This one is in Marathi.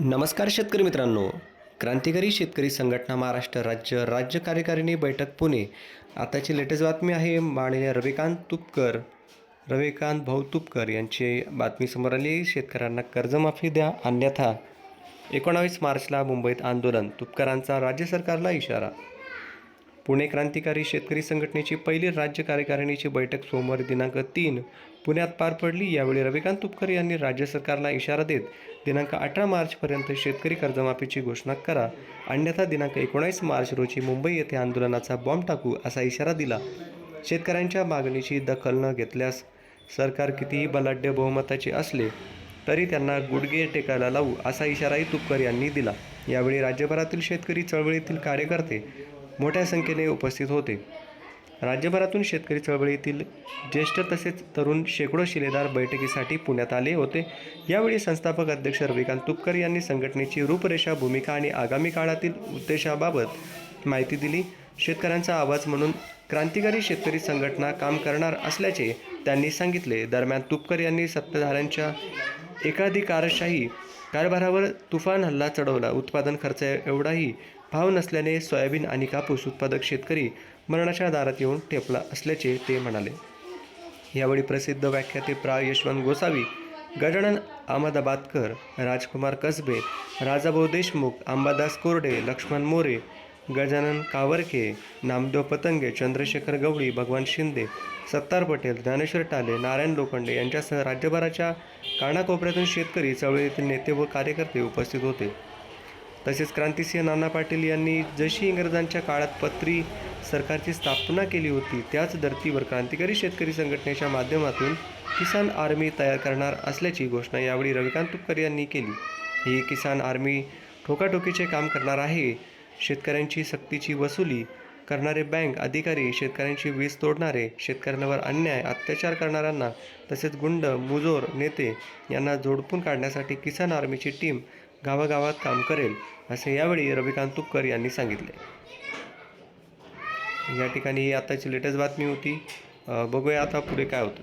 नमस्कार शेतकरी मित्रांनो. क्रांतिकारी शेतकरी संघटना महाराष्ट्र राज्य राज्य कार्यकारिणी बैठक पुणे. आताची लेटेस्ट बातमी आहे माननीय रविकांत तुपकर. रविकांत भाऊ तुपकर यांची बातमी समोर आली. शेतकऱ्यांना कर्जमाफी द्या अन्यथा एकोणावीस मार्चला मुंबईत आंदोलन. तुपकरांचा राज्य सरकारला इशारा पुणे क्रांतिकारी शेतकरी संघटनेची पहिली राज्य कार्यकारिणीची बैठक सोमवारी दिनांक तीन पुण्यात पार पडली. यावेळी रविकांत तुपकर यांनी राज्य सरकारला इशारा देत दिनांक अठरा मार्चपर्यंत शेतकरी कर्जमाफीची घोषणा करा. अन्यथा दिनांक एकोणावीस मार्च रोजी मुंबई येथे आंदोलनाचा बॉम्ब टाकू असा इशारा दिला. शेतकऱ्यांच्या मागणीची दखल न घेतल्यास सरकार कितीही बलाढ्य बहुमताचे असले तरी त्यांना गुडघे टेकायला लावू असा इशाराही तुपकर यांनी दिला. यावेळी राज्यभरातील शेतकरी चळवळीतील कार्यकर्ते मोठ्या संख्येने उपस्थित होते. राज्यभरातून शेतकरी चळवळीतील ज्येष्ठ तसेच तरुण शेकडो शिलेदार बैठकीसाठी पुण्यात आले होते. यावेळी संस्थापक अध्यक्ष रविकांत तुपकर यांनी संघटनेची रूपरेषा भूमिका आणि आगामी काळातील उद्देशाबाबत माहिती दिली. शेतकऱ्यांचा आवाज म्हणून क्रांतिकारी शेतकरी संघटना काम करणार असल्याचे त्यांनी सांगितले. दरम्यान तुपकर यांनी सत्ताधाऱ्यांच्या एकाधिकारशाही कारभारावर तुफान हल्ला चढवला. उत्पादन खर्च एवढाही भाव नसल्याने सोयाबीन आणि कापूस उत्पादक शेतकरी मरणाच्या दारात येऊन ठेपला असल्याचे ते म्हणाले. यावेळी प्रसिद्ध व्याख्याते प्रा. यशवंत गोसावी गजानन अहमदाबादकर राजकुमार कसबे राजाभाऊ देशमुख अंबादास कोरडे लक्ष्मण मोरे गजानन कावरके नामदेव पतंगे चंद्रशेखर गवळी भगवान शिंदे सत्तार पटेल ज्ञानेश्वर टाले नारायण लोखंडे यांच्यासह राज्यभराच्या कानाकोपऱ्यातून शेतकरी चळवळीतील नेते व कार्यकर्ते उपस्थित होते. तसेच क्रांतिसिंह नाना पाटील यांनी जशी इंग्रजांच्या काळात पत्री सरकारची स्थापना केली होती त्याच धर्तीवर क्रांतिकारी शेतकरी संघटनेच्या माध्यमातून किसान आर्मी तयार करणार असल्याची घोषणा यावेळी रविकांत तुपकर यांनी केली. ही किसान आर्मी ठोकाठोकीचे काम करणार आहे शेतकऱ्यांची सक्तीची वसुली करणारे बँक अधिकारी शेतकऱ्यांची वीज तोडणारे शेतकऱ्यांवर अन्याय अत्याचार करणाऱ्यांना तसेच गुंड मुजोर नेते यांना जोडपून काढण्यासाठी किसान आर्मीची टीम गावागावात काम करेल असे यावेळी रविकांत तुपकर यांनी सांगितले. या ठिकाणी ही आताची लेटेस्ट बातमी होती. बघूया आता पुढे काय होतं.